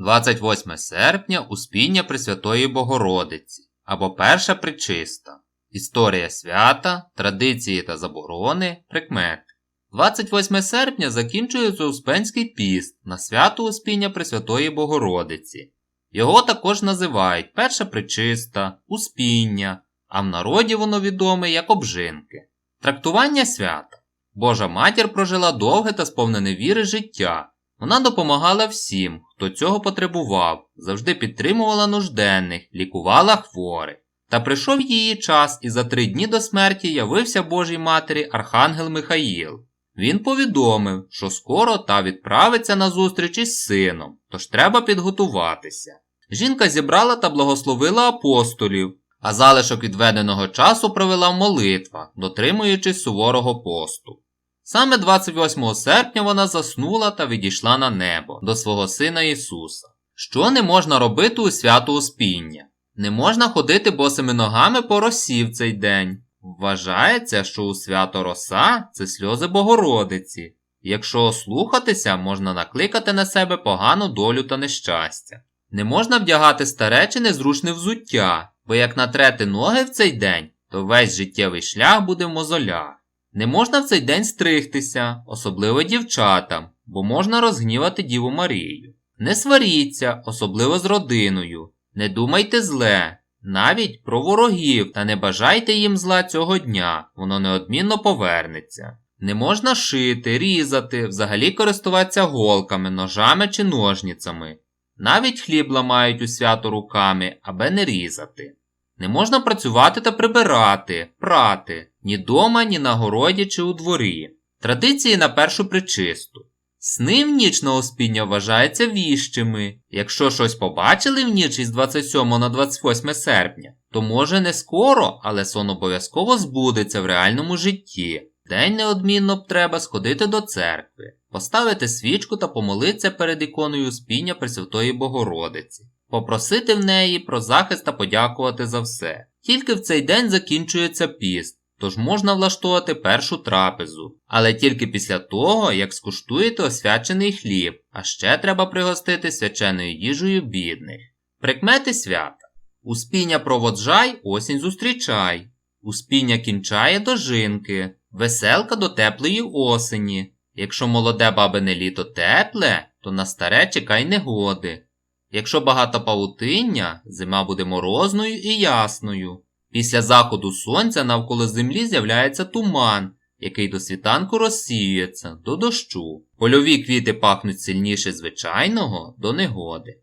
28 серпня Успіння Пресвятої Богородиці або Перша Пречиста. Історія свята, традиції та заборони, прикмети. 28 серпня закінчується Успенський піст на свято Успіння Пресвятої Богородиці. Його також називають Перша Пречиста, Успіння, а в народі воно відоме як обжинки. Трактування свята. Божа матір прожила довге та сповнене віри життя. Вона допомагала всім, хто цього потребував, завжди підтримувала нужденних, лікувала хворих. Та прийшов її час, і за три дні до смерті явився Божій матері Архангел Михаїл. Він повідомив, що скоро та відправиться на зустріч із сином, тож треба підготуватися. Жінка зібрала та благословила апостолів, а залишок відведеного часу провела в молитвах, дотримуючись суворого посту. Саме 28 серпня вона заснула та відійшла на небо до свого сина Ісуса. Що не можна робити у свято Успіння? Не можна ходити босими ногами по росі в цей день. Вважається, що у свято роса це сльози Богородиці. Якщо ослухатися, можна накликати на себе погану долю та нещастя. Не можна вдягати старе чи незручне взуття, бо як натрете ноги в цей день, то весь життєвий шлях буде в мозолях. Не можна в цей день стригтися, особливо дівчатам, бо можна розгнівати Діву Марію. Не сваріться, особливо з родиною. Не думайте зле, навіть про ворогів, та не бажайте їм зла цього дня, воно неодмінно повернеться. Не можна шити, різати, взагалі користуватися голками, ножами чи ножницями. Навіть хліб ламають у свято руками, аби не різати. Не можна працювати та прибирати, прати ні дома, ні на городі чи у дворі. Традиції на першу причисту. Сни в ніч на Успіння вважаються віщими. Якщо щось побачили в ніч із 27 на 28 серпня, то може не скоро, але сон обов'язково збудеться в реальному житті. День неодмінно б треба сходити до церкви, поставити свічку та помолитися перед іконою Успіння Пресвятої Богородиці, попросити в неї про захист та подякувати за все. Тільки в цей день закінчується піст. Тож можна влаштувати першу трапезу, але тільки після того, як скуштуєте освячений хліб, а ще треба пригостити свяченою їжею бідних. Прикмети свята. Успіння проводжай, осінь зустрічай. Успіння кінчає до жінки, веселка до теплої осені. Якщо молоде бабине літо тепле, то на старе чекай негоди. Якщо багато павутиння, зима буде морозною і ясною. Після заходу сонця навколо землі з'являється туман, який до світанку розсіюється до дощу. Польові квіти пахнуть сильніше звичайного до негоди.